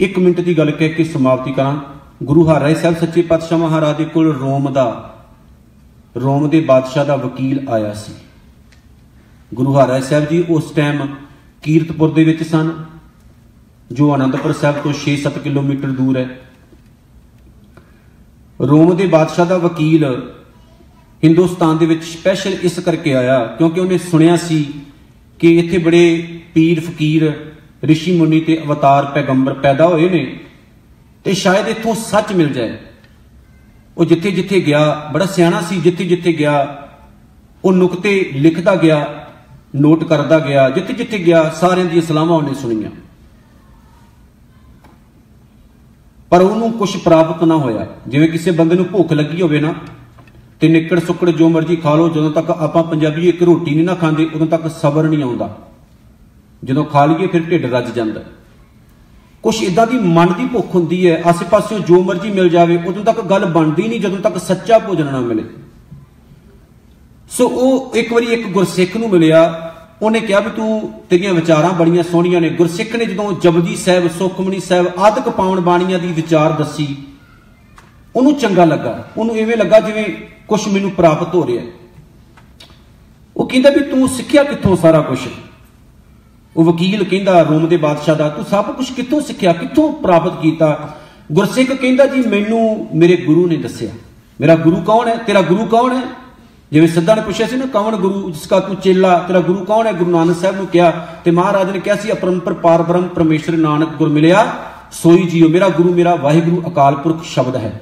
ਇੱਕ ਮਿੰਟ ਦੀ ਗੱਲ ਕਹਿ ਕੇ ਸਮਾਪਤੀ ਕਰਾਂ। ਗੁਰੂ ਹਰਿ ਸਾਹਿਬ ਸੱਚੇ ਪਾਤਸ਼ਾਹ ਮਹਾਰਾਜ ਦੇ ਕੋਲ ਰੋਮ ਦਾ, ਰੋਮ ਦੇ ਬਾਦਸ਼ਾਹ ਦਾ ਵਕੀਲ ਆਇਆ ਸੀ। ਗੁਰੂ ਹਰਿ ਸਾਹਿਬ ਜੀ ਉਸ ਟਾਈਮ ਕੀਰਤਪੁਰ ਦੇ ਵਿੱਚ ਸਨ। ਜੋ ਅਨੰਦਪੁਰ ਸਾਹਿਬ ਤੋਂ 6-7 ਕਿਲੋਮੀਟਰ ਦੂਰ ਹੈ। ਰੋਮ ਦੇ ਬਾਦਸ਼ਾਹ ਦਾ ਵਕੀਲ ਹਿੰਦੁਸਤਾਨ ਦੇ ਵਿੱਚ ਸਪੈਸ਼ਲ ਇਸ ਕਰਕੇ ਆਇਆ ਕਿਉਂਕਿ ਉਹਨੇ ਸੁਣਿਆ ਸੀ ਕਿ ਇੱਥੇ ਬੜੇ ਪੀਰ, ਫਕੀਰ ਰਿਸ਼ੀ ਮੁਨੀ ਤੇ ਅਵਤਾਰ ਪੈਗੰਬਰ ਪੈਦਾ ਹੋਏ ਨੇ ਤੇ ਸ਼ਾਇਦ ਇੱਥੋਂ ਸੱਚ ਮਿਲ ਜਾਏ। ਉਹ ਜਿੱਥੇ ਜਿੱਥੇ ਗਿਆ, ਬੜਾ ਸਿਆਣਾ ਸੀ, ਜਿੱਥੇ ਜਿੱਥੇ ਗਿਆ, ਉਹ ਨੁਕਤੇ ਲਿਖਦਾ ਗਿਆ, ਨੋਟ ਕਰਦਾ ਗਿਆ, ਜਿੱਥੇ ਜਿੱਥੇ ਗਿਆ, ਸਾਰਿਆਂ ਦੀਆਂ ਸਲਾਹਾਂ ਉਹਨੇ ਸੁਣੀਆਂ। ਪਰ ਉਹਨੂੰ ਕੁਝ ਪ੍ਰਾਪਤ ਨਾ ਹੋਇਆ। ਜਿਵੇਂ ਕਿਸੇ ਬੰਦੇ ਨੂੰ ਭੁੱਖ ਲੱਗੀ ਹੋਵੇ ਨਾ, ਤੇ ਨਿੱਕੜ ਸੁੱਕੜ ਜੋ ਮਰਜ਼ੀ ਖਾ ਲਓ, ਜਦੋਂ ਤੱਕ ਆਪਾਂ ਪੰਜਾਬੀ ਇੱਕ ਰੋਟੀ ਨਹੀਂ ਨਾ ਖਾਂਦੇ, ਉਦੋਂ ਤੱਕ ਸਬਰ ਨਹੀਂ ਆਉਂਦਾ। ਜਦੋਂ ਖਾ ਲਈਏ ਫਿਰ ਢਿੱਡ ਰੱਜ ਜਾਂਦਾ। ਕੁਛ ਇਦਾਂ ਦੀ ਮਨ ਦੀ ਭੁੱਖ ਹੁੰਦੀ ਹੈ ਆਸੇ-ਪਾਸਿਓਂ ਜੋ ਮਰਜ਼ੀ ਮਿਲ ਜਾਵੇ, ਉਦੋਂ ਤੱਕ ਗੱਲ ਬਣਦੀ ਨਹੀਂ, ਜਦੋਂ ਤੱਕ ਸੱਚਾ ਭੋਜਨ ਨਾ ਮਿਲੇ। ਸੋ ਉਹ ਇੱਕ ਵਾਰੀ ਇੱਕ ਗੁਰਸਿੱਖ ਨੂੰ ਮਿਲਿਆ। ਉਹਨੇ ਕਿਹਾ ਵੀ ਤੂੰ ਤੇਰੀਆਂ ਵਿਚਾਰਾਂ ਬੜੀਆਂ ਸੋਹਣੀਆਂ ਨੇ। ਗੁਰਸਿੱਖ ਨੇ ਜਦੋਂ ਜਪਜੀ ਸਾਹਿਬ, ਸੁਖਮਨੀ ਸਾਹਿਬ, ਆਦਿਕ ਪਾਵਨ ਬਾਣੀਆਂ ਦੀ ਵਿਚਾਰ ਦੱਸੀ, ਉਹਨੂੰ ਚੰਗਾ ਲੱਗਾ। ਉਹਨੂੰ ਐਵੇਂ ਲੱਗਾ ਜਿਵੇਂ ਕੁਝ ਮੈਨੂੰ ਪ੍ਰਾਪਤ ਹੋ ਰਿਹਾ ਉਹ ਕਹਿੰਦਾ ਵੀ ਤੂੰ ਸਿੱਖਿਆ ਕਿੱਥੋਂ ਸਾਰਾ ਕੁਝ ਉਹ ਵਕੀਲ ਕਹਿੰਦਾ, ਰੋਮ ਦੇ ਬਾਦਸ਼ਾਹ ਦਾ, ਤੂੰ ਸਭ ਕੁਝ ਕਿੱਥੋਂ ਸਿੱਖਿਆ? ਕਿੱਥੋਂ ਪ੍ਰਾਪਤ ਕੀਤਾ? ਗੁਰਸਿੱਖ ਕਹਿੰਦਾ, ਜੀ, ਮੈਨੂੰ ਮੇਰੇ ਗੁਰੂ ਨੇ ਦੱਸਿਆ। ਮੇਰਾ ਗੁਰੂ ਕੌਣ ਹੈ? ਤੇਰਾ ਗੁਰੂ ਕੌਣ ਹੈ? ਜਿਵੇਂ ਸਿੱਧਾ ਨੇ ਪੁੱਛਿਆ ਸੀ ਨਾ, ਕੌਣ ਗੁਰੂ? ਜਿਸਕਾ ਤੂੰ ਚੇਲਾ? ਤੇਰਾ ਗੁਰੂ ਕੌਣ ਹੈ? ਗੁਰੂ ਨਾਨਕ ਸਾਹਿਬ ਨੂੰ ਕਿਹਾ ਤੇ ਮਹਾਰਾਜ ਨੇ ਕਿਹਾ ਸੀ, ਅਪਰੰਪਰ ਪਾਰਬ੍ਰਹਮ ਪਰਮੇਸ਼ਰ ਨਾਨਕ ਗੁਰ ਮਿਲਿਆ, ਸੋਈ ਜੀਓ। ਮੇਰਾ ਗੁਰੂ, ਮੇਰਾ ਵਾਹਿਗੁਰੂ ਅਕਾਲ ਪੁਰਖ ਸ਼ਬਦ ਹੈ।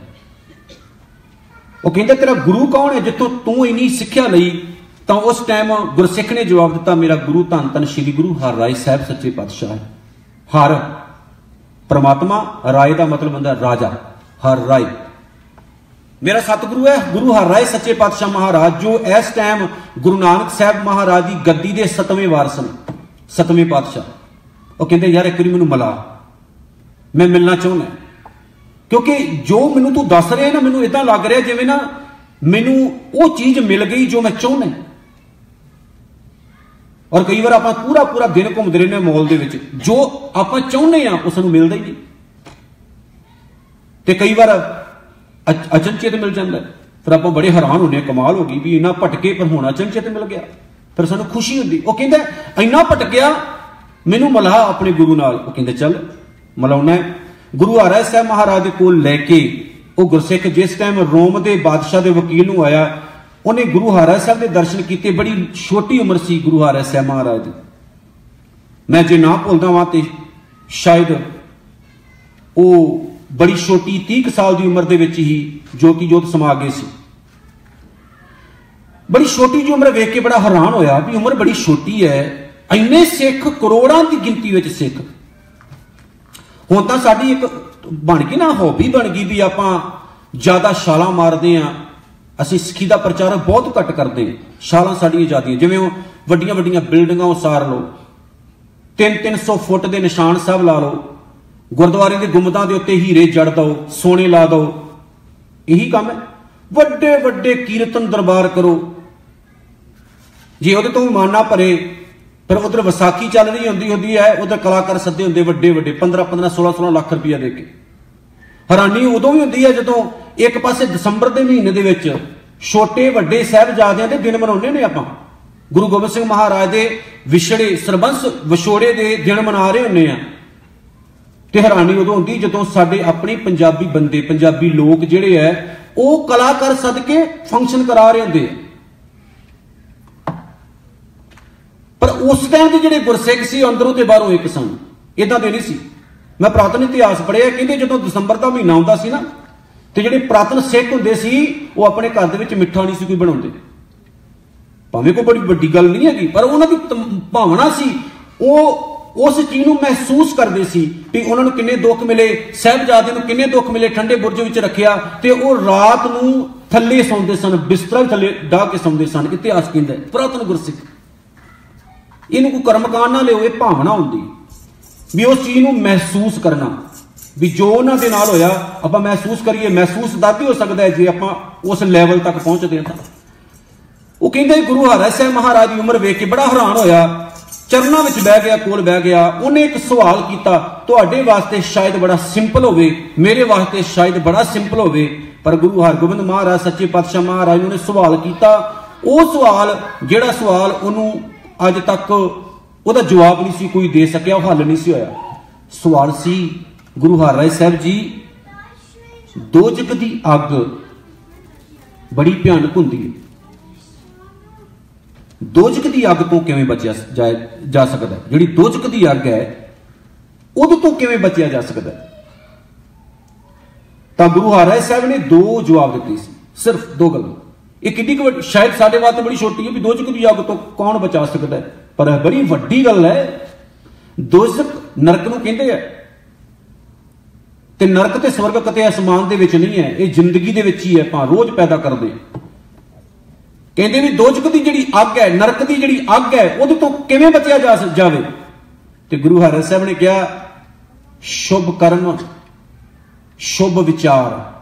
ਉਹ ਕਹਿੰਦਾ, ਤੇਰਾ ਗੁਰੂ ਕੌਣ ਹੈ? ਜਿੱਥੋਂ ਤੂੰ ਇਨੀ ਸਿੱਖਿਆ ਲਈ ਤਾਂ ਉਸ ਟਾਈਮ ਗੁਰਸਿੱਖ ਨੇ ਜਵਾਬ ਦਿੱਤਾ, ਮੇਰਾ ਗੁਰੂ ਧੰਨ ਧੰਨ ਸ੍ਰੀ ਗੁਰੂ ਹਰਿ ਸਾਹਿਬ ਸੱਚੇ ਪਾਤਸ਼ਾਹ ਹਰ ਪ੍ਰਮਾਤਮਾ, ਰਾਏ ਦਾ ਮਤਲਬ ਹੁੰਦਾ ਰਾਜਾ, ਹਰ ਰਾਏ। ਮੇਰਾ ਸਤਿਗੁਰੂ ਹੈ, ਗੁਰੂ ਹਰਿ ਸੱਚੇ ਪਾਤਸ਼ਾਹ ਮਹਾਰਾਜ, ਜੋ ਇਸ ਟਾਈਮ ਗੁਰੂ ਨਾਨਕ ਸਾਹਿਬ ਮਹਾਰਾਜ ਦੀ ਗੱਦੀ ਦੇ 7ਵੇਂ ਵਾਰਸ ਨੇ 7ਵੇਂ ਪਾਤਸ਼ਾਹ। ਉਹ ਕਹਿੰਦੇ, ਯਾਰ, ਇੱਕ ਵਾਰੀ ਮੈਨੂੰ ਮਿਲਾ। ਮੈਂ ਮਿਲਣਾ ਚਾਹੁੰਦਾ ਕਿਉਂਕਿ ਜੋ ਮੈਨੂੰ ਤੂੰ ਦੱਸ ਰਿਹਾ ਨਾ, ਮੈਨੂੰ ਇਦਾਂ ਲੱਗ ਰਿਹਾ ਜਿਵੇਂ ਨਾ ਮੈਨੂੰ ਉਹ ਚੀਜ਼ ਮਿਲ ਗਈ ਜੋ ਮੈਂ ਚਾਹੁੰਦਾ ਔਰ ਕਈ ਵਾਰ ਆਪਾਂ ਪੂਰਾ ਪੂਰਾ ਦਿਨ ਘੁੰਮਦੇ ਰਹਿੰਦੇ ਮੌਲ ਦੇ ਵਿੱਚ, ਜੋ ਆਪਾਂ ਚਾਹੁੰਦੇ ਆ ਉਸ ਨੂੰ ਮਿਲਦਾ ਹੀ ਨਹੀਂ। ਤੇ ਕਈ ਵਾਰ ਅਚਨਚੇਤ ਮਿਲ ਜਾਂਦਾ ਫਿਰ ਆਪਾਂ ਬੜੇ ਹੈਰਾਨ ਹੁੰਦੇ ਆ ਕਮਾਲ ਹੋ ਗਈ ਵੀ ਇੰਨਾ ਭਟਕੇ ਪਰ ਹੁਣ ਅਚਨਚੇਤ ਮਿਲ ਗਿਆ। ਫਿਰ ਸਾਨੂੰ ਖੁਸ਼ੀ ਹੁੰਦੀ। ਉਹ ਕਹਿੰਦਾ, ਇੰਨਾ ਭਟਕਿਆ, ਮੈਨੂੰ ਮਲਾ ਆਪਣੇ ਗੁਰੂ ਨਾਲ। ਉਹ ਕਹਿੰਦੇ, ਚੱਲ, ਮਲਾਉਣਾ ਗੁਰੂ ਹਰਿ ਸਾਹਿਬ ਮਹਾਰਾਜ ਦੇ ਕੋਲ ਲੈ ਕੇ ਉਹ ਗੁਰਸਿੱਖ ਜਿਸ ਟਾਈਮ ਰੋਮ ਦੇ ਬਾਦਸ਼ਾਹ ਦੇ ਵਕੀਲ ਨੂੰ ਆਇਆ ਉਹਨੇ ਗੁਰੂ ਹਰਿ ਸਾਹਿਬ ਦੇ ਦਰਸ਼ਨ ਕੀਤੇ, ਬੜੀ ਛੋਟੀ ਉਮਰ ਸੀ ਗੁਰੂ ਹਰਿ ਸਾਹਿਬ ਮਹਾਰਾਜ ਦੀ। ਮੈਂ ਜੇ ਨਾ ਭੁੱਲਦਾ ਵਾਂ ਤੇ ਸ਼ਾਇਦ ਉਹ ਬੜੀ ਛੋਟੀ 30 ਸਾਲ ਦੀ ਉਮਰ ਦੇ ਵਿੱਚ ਹੀ ਜੋਤੀ ਜੋਤ ਸਮਾ ਗਏ ਸੀ। ਬੜੀ ਛੋਟੀ ਜਿਹੀ ਉਮਰ ਵੇਖ ਕੇ ਬੜਾ ਹੈਰਾਨ ਹੋਇਆ ਵੀ ਉਮਰ ਬੜੀ ਛੋਟੀ ਹੈ ਇੰਨੇ ਸਿੱਖ ਕਰੋੜਾਂ ਦੀ ਗਿਣਤੀ ਵਿੱਚ ਸਿੱਖ। ਹੁਣ ਤਾਂ ਸਾਡੀ ਇੱਕ ਬਣ ਗਈ ਨਾ ਹੌਬੀ ਬਣ ਗਈ ਵੀ ਆਪਾਂ ਜ਼ਿਆਦਾ ਛਾਲਾਂ ਮਾਰਦੇ ਆ। ਅਸੀਂ ਸਿੱਖੀ ਦਾ ਪ੍ਰਚਾਰ ਬਹੁਤ ਘੱਟ ਕਰਦੇ ਛਾਲਾਂ ਸਾਡੀਆਂ ਜ਼ਿਆਦੀਆਂ। ਜਿਵੇਂ ਉਹ ਵੱਡੀਆਂ ਵੱਡੀਆਂ ਬਿਲਡਿੰਗਾਂ ਉਸਾਰ ਲਓ। 3-300 ਫੁੱਟ ਦੇ ਨਿਸ਼ਾਨ ਸਾਹਿਬ ਲਾ ਲਓ। ਗੁਰਦੁਆਰੇ ਦੇ ਗੁੰਮਦਾਂ ਦੇ ਉੱਤੇ ਹੀਰੇ ਜੜ ਦੋ ਸੋਨੇ ਲਾ ਦੋ ਇਹੀ ਕੰਮ ਹੈ। ਵੱਡੇ ਵੱਡੇ ਕੀਰਤਨ ਦਰਬਾਰ ਕਰੋ। ਜੇ ਉਹਦੇ ਤੋਂ ਮਾਨਾ ਭਰੇ ਪਰ ਉਧਰ ਵਿਸਾਖੀ ਚੱਲ ਰਹੀ ਹੁੰਦੀ ਹੁੰਦੀ ਹੈ, ਉਧਰ ਕਲਾਕਾਰ ਸੱਦੇ ਹੁੰਦੇ ਵੱਡੇ ਵੱਡੇ 15 15 16 16 ਲੱਖ ਰੁਪਇਆ ਦੇ ਕੇ। ਹੈਰਾਨੀ ਉਦੋਂ ਵੀ ਹੁੰਦੀ ਹੈ ਜਦੋਂ ਇੱਕ ਪਾਸੇ ਦਸੰਬਰ ਦੇ ਮਹੀਨੇ ਦੇ ਵਿੱਚ ਛੋਟੇ ਵੱਡੇ ਸਾਹਿਬਜ਼ਾਦਿਆਂ ਦੇ ਦਿਨ ਮਨਾਉਂਦੇ ਨੇ ਆਪਾਂ। ਗੁਰੂ ਗੋਬਿੰਦ ਸਿੰਘ ਮਹਾਰਾਜ ਦੇ ਵਿਛੜੇ ਸਰਬੰਸ ਵਿਛੋੜੇ ਦੇ ਦਿਨ ਮਨਾ ਰਹੇ ਹੁੰਨੇ ਆ। ਤੇ ਹੈਰਾਨੀ ਉਦੋਂ ਹੁੰਦੀ ਜਦੋਂ ਸਾਡੇ ਆਪਣੇ ਪੰਜਾਬੀ ਬੰਦੇ, ਪੰਜਾਬੀ ਲੋਕ ਜਿਹੜੇ ਐ ਉਹ ਕਲਾਕਾਰ ਸਦਕੇ ਫੰਕਸ਼ਨ ਕਰਾ ਰਹੇ ਹੁੰਦੇ ਆ। ਪਰ ਉਸ ਟਾਈਮ ਦੇ ਜਿਹੜੇ ਗੁਰਸਿੱਖ ਸੀ, ਅੰਦਰੋਂ ਤੇ ਬਾਹਰੋਂ ਇੱਕ ਸਨ। ਇਦਾਂ ਦੇ ਨਹੀਂ ਸੀ। ਮੈਂ ਪ੍ਰਾਤਨ ਇਤਿਹਾਸ ਪੜ੍ਹਿਆ, ਕਹਿੰਦੇ ਜਦੋਂ ਦਸੰਬਰ ਦਾ ਮਹੀਨਾ ਆਉਂਦਾ ਸੀ ਨਾ ਤੇ ਜਿਹੜੇ ਪ੍ਰਾਤਨ ਸਿੱਖ ਹੁੰਦੇ ਸੀ, ਉਹ ਆਪਣੇ ਘਰ ਦੇ ਵਿੱਚ ਮਿੱਠਾ ਨਹੀਂ ਸੀ ਕੋਈ ਬਣਾਉਂਦੇ। ਭਾਵੇਂ ਕੋਈ ਬੜੀ ਵੱਡੀ ਗੱਲ ਨਹੀਂ ਹੈਗੀ, ਪਰ ਉਹਨਾਂ ਦੀ ਭਾਵਨਾ ਸੀ। ਉਹ ਉਸ ਚੀਜ਼ ਨੂੰ ਮਹਿਸੂਸ ਕਰਦੇ ਸੀ ਕਿ ਉਹਨਾਂ ਨੂੰ ਕਿੰਨੇ ਦੁੱਖ ਮਿਲੇ, ਸਹਿਬਜ਼ਾਦੇ ਨੂੰ ਕਿੰਨੇ ਦੁੱਖ ਮਿਲੇ, ਠੰਡੇ ਬੁਰਜ ਵਿੱਚ ਰੱਖਿਆ, ਤੇ ਉਹ ਰਾਤ ਨੂੰ ਥੱਲੇ ਸੌਂਦੇ ਸਨ, ਬਿਸਤਰਾ ਥੱਲੇ ਡਾਹ ਕੇ ਸੌਂਦੇ ਸਨ, ਇਤਿਹਾਸ ਕਹਿੰਦਾ ਪ੍ਰਾਤਨ ਗੁਰਸਿੱਖ। ਇਹਨੂੰ ਕੋਈ ਕਰਮਕਾਂਡ ਨਾ ਲਿਓ, ਇਹ ਭਾਵਨਾ ਹੁੰਦੀ। ਵੀ ਉਸ ਚੀਜ਼ ਨੂੰ ਮਹਿਸੂਸ ਕਰਨਾ। ਵੀ ਜੋ ਉਹਨਾਂ ਦੇ ਨਾਲ ਹੋਇਆ, ਆਪਾਂ ਮਹਿਸੂਸ ਕਰੀਏ, ਮਹਿਸੂਸ ਦਾ ਵੀ ਹੋ ਸਕਦਾ ਜੇ ਆਪਾਂ ਉਸ ਲੈਵਲ ਤੱਕ ਪਹੁੰਚਦੇ ਹਾਂ ਉਹ ਕਹਿੰਦੇ ਗੁਰੂ ਹਰਿ ਸਾਹਿਬ ਮਹਾਰਾਜ ਦੀ ਉਮਰ ਵੇਖ ਕੇ ਬੜਾ ਹੈਰਾਨ ਹੋਇਆ। ਚਰਨਾਂ ਵਿੱਚ ਬਹਿ ਗਿਆ, ਕੋਲ ਬਹਿ ਗਿਆ। ਉਹਨੇ ਇੱਕ ਸਵਾਲ ਕੀਤਾ, ਤੁਹਾਡੇ ਵਾਸਤੇ ਸ਼ਾਇਦ ਬੜਾ ਸਿੰਪਲ ਹੋਵੇ, ਮੇਰੇ ਵਾਸਤੇ ਸ਼ਾਇਦ ਬੜਾ ਸਿੰਪਲ ਹੋਵੇ। ਪਰ ਗੁਰੂ ਹਰਗੋਬਿੰਦ ਮਹਾਰਾਜ, ਸੱਚੇ ਪਾਤਸ਼ਾਹ ਮਹਾਰਾਜ ਨੇ ਸਵਾਲ ਕੀਤਾ। ਉਹ ਸਵਾਲ, ਜਿਹੜਾ ਸਵਾਲ ਉਹਨੂੰ ਅੱਜ ਤੱਕ ਉਹਦਾ ਜਵਾਬ ਨਹੀਂ ਸੀ, ਕੋਈ ਦੇ ਸਕਿਆ, ਉਹ ਹੱਲ ਨਹੀਂ ਸੀ ਹੋਇਆ। ਸਵਾਲ ਸੀ ਗੁਰੂ ਹਰਿਰਾਏ ਸਾਹਿਬ ਜੀ ਦੋਜਕ ਦੀ ਅੱਗ ਬੜੀ ਭਿਆਨਕ ਹੁੰਦੀ ਹੈ। ਦੋਜਕ ਦੀ ਅੱਗ ਤੋਂ ਕਿਵੇਂ ਬਚਿਆ ਜਾ- ਜਾ ਸਕਦਾ ਜਿਹੜੀ ਦੋਜਕ ਦੀ ਅੱਗ ਹੈ, ਉਹਦੇ ਤੋਂ ਕਿਵੇਂ ਬਚਿਆ ਜਾ ਸਕਦਾ ਤਾਂ ਗੁਰੂ ਹਰਿਰਾਏ ਸਾਹਿਬ ਨੇ ਦੋ ਜਵਾਬ ਦਿੱਤੇ ਸੀ, ਸਿਰਫ ਦੋ ਗੱਲਾਂ। ਇਹ ਕਿੰਨੀ ਕੁ ਵੱਡੀ- ਸ਼ਾਇਦ ਸਾਡੇ ਵਾਸਤੇ ਬੜੀ ਛੋਟੀ ਹੈ ਵੀ ਦੋਜਕ ਦੀ ਅੱਗ ਤੋਂ ਕੌਣ ਬਚਾ ਸਕਦਾ ਪਰ ਬੜੀ ਵੱਡੀ ਗੱਲ ਹੈ ਦੋਜਕ ਨਰਕ ਨੂੰ ਕਹਿੰਦੇ ਆ। ਤੇ ਨਰਕ ਤੇ ਸਵਰਗ ਕਿਤੇ ਅਸਮਾਨ ਦੇ ਵਿੱਚ ਨਹੀਂ ਹੈ, ਇਹ ਜ਼ਿੰਦਗੀ ਦੇ ਵਿੱਚ ਹੀ ਹੈ, ਆਪਾਂ ਰੋਜ਼ ਪੈਦਾ ਕਰਦੇ ਹਾਂ। ਕਹਿੰਦੇ ਵੀ ਦੋਜਕ ਦੀ ਜਿਹੜੀ ਅੱਗ ਹੈ, ਨਰਕ ਦੀ ਜਿਹੜੀ ਅੱਗ ਹੈ, ਉਹਦੇ ਤੋਂ ਕਿਵੇਂ ਬਚਿਆ ਜਾ ਜਾਵੇ? ਤੇ ਗੁਰੂ ਹਰਿ ਸਾਹਿਬ ਨੇ ਕਿਹਾ, ਸ਼ੁਭ ਕਰਮ, ਸ਼ੁਭ ਵਿਚਾਰ।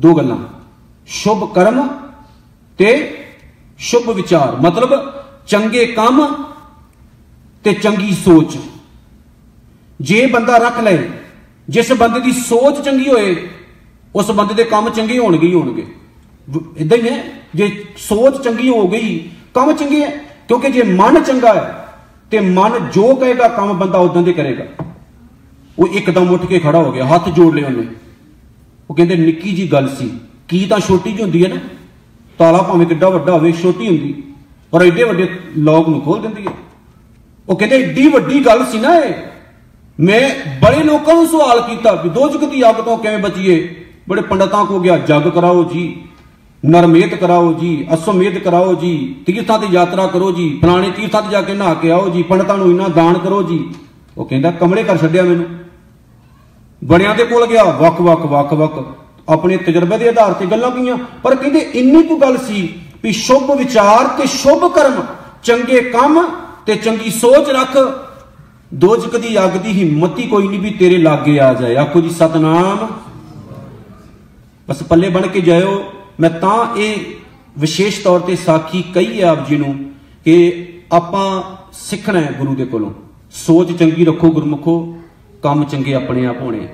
ਦੋ ਗੱਲਾਂ। ਸ਼ੁਭ ਕਰਮ ਤੇ ਸ਼ੁਭ ਵਿਚਾਰ। ਮਤਲਬ ਚੰਗੇ ਕੰਮ ਤੇ ਚੰਗੀ ਸੋਚ। ਜੇ ਬੰਦਾ ਰੱਖ ਲਏ ਜਿਸ ਬੰਦੇ ਦੀ ਸੋਚ ਚੰਗੀ ਹੋਏ, ਉਸ ਬੰਦੇ ਦੇ ਕੰਮ ਚੰਗੇ ਹੋਣਗੇ ਹੀ ਹੋਣਗੇ। ਇਦਾਂ ਹੀ ਹੈ, ਜੇ ਸੋਚ ਚੰਗੀ ਹੋ ਗਈ, ਕੰਮ ਚੰਗੇ ਹੈ, ਕਿਉਂਕਿ ਜੇ ਮਨ ਚੰਗਾ ਹੈ, ਤੇ ਮਨ ਜੋ ਕਹੇਗਾ, ਕੰਮ ਬੰਦਾ ਉਦਾਂ ਦੇ ਕਰੇਗਾ। ਉਹ ਇੱਕਦਮ ਉੱਠ ਕੇ ਖੜਾ ਹੋ ਗਿਆ, ਹੱਥ ਜੋੜ ਲਿਆ ਉਹਨੇ। ਉਹ ਕਹਿੰਦੇ, ਨਿੱਕੀ ਜੀ ਗੱਲ ਸੀ, ਕੀ ਤਾਂ ਛੋਟੀ ਜਿਹੀ ਹੁੰਦੀ ਹੈ ਨਾ? ਤਾਲਾ ਭਾਵੇਂ ਕਿੱਡਾ ਵੱਡਾ ਹੋਵੇ, ਛੋਟੀ ਹੁੰਦੀ। ਔਰ ਐਡੇ ਵੱਡੇ ਲੋਕ ਨੂੰ ਖੋਲ ਦਿੰਦੀ ਹੈ। ਉਹ ਕਹਿੰਦੇ, ਏਡੀ ਵੱਡੀ ਗੱਲ ਸੀ ਨਾ ਇਹ। ਮੈਂ ਬੜੇ ਲੋਕਾਂ ਨੂੰ ਸਵਾਲ ਕੀਤਾ ਵੀ ਦੋਜਕ ਦੀ ਅੱਗ ਤੋਂ ਕਿਵੇਂ ਬਚੀਏ? ਬੜੇ ਪੰਡਤਾਂ ਕੋ ਗਿਆ, ਜਗ ਕਰਾਓ ਜੀ, ਨਰਮੇਤ ਕਰਾਓ ਜੀ, ਅਸਮੇਤ ਕਰਾਓ ਜੀ, ਤੀਰਥਾਂ ਤੇ ਯਾਤਰਾ ਕਰੋ ਜੀ, ਫਲਾਣੇ ਤੀਰਥਾਂ ਤੇ ਜਾ ਕੇ ਨਹਾ ਕੇ ਆਓ ਜੀ, ਪੰਡਤਾਂ ਨੂੰ ਇਨਾ ਦਾਨ ਕਰੋ ਜੀ। ਉਹ ਕਹਿੰਦਾ, ਕਮਲੇ ਕਰ ਛੱਡਿਆ ਮੈਨੂੰ। ਬੜਿਆਂ ਦੇ ਕੋਲ ਗਿਆ, ਵੱਖ ਵੱਖ ਵੱਖ ਵੱਖ, ਆਪਣੇ ਤਜਰਬੇ ਦੇ ਆਧਾਰ ਤੇ ਗੱਲਾਂ ਕੀਆਂ। ਪਰ ਕਹਿੰਦੇ, ਇੰਨੀ ਕੁ ਗੱਲ ਸੀ ਵੀ ਸ਼ੁਭ ਵਿਚਾਰ ਤੇ ਸ਼ੁਭ ਕਰਮ, ਚੰਗੇ ਕੰਮ ਤੇ ਚੰਗੀ ਸੋਚ ਰੱਖ ਦੋਜਕ ਦੀ ਅੱਗ ਦੀ ਹਿੰਮਤ ਹੀ ਕੋਈ ਨਹੀਂ ਵੀ ਤੇਰੇ ਲਾਗੇ ਆ ਜਾਏ। ਆਖੋ ਜੀ, ਸਤਨਾਮ। ਬਸ ਪੱਲੇ ਬਣ ਕੇ ਜਾਇਓ। ਮੈਂ ਤਾਂ ਇਹ ਵਿਸ਼ੇਸ਼ ਤੌਰ ਤੇ ਸਾਖੀ ਕਹੀ ਹੈ ਆਪ ਜੀ ਨੂੰ ਕਿ ਆਪਾਂ ਸਿੱਖਣਾ ਹੈ ਗੁਰੂ ਦੇ ਕੋਲੋਂ। ਸੋਚ ਚੰਗੀ ਰੱਖੋ ਗੁਰਮੁਖੋ, ਕੰਮ ਚੰਗੇ ਆਪਣੇ ਆਪ ਹੋਣੇ।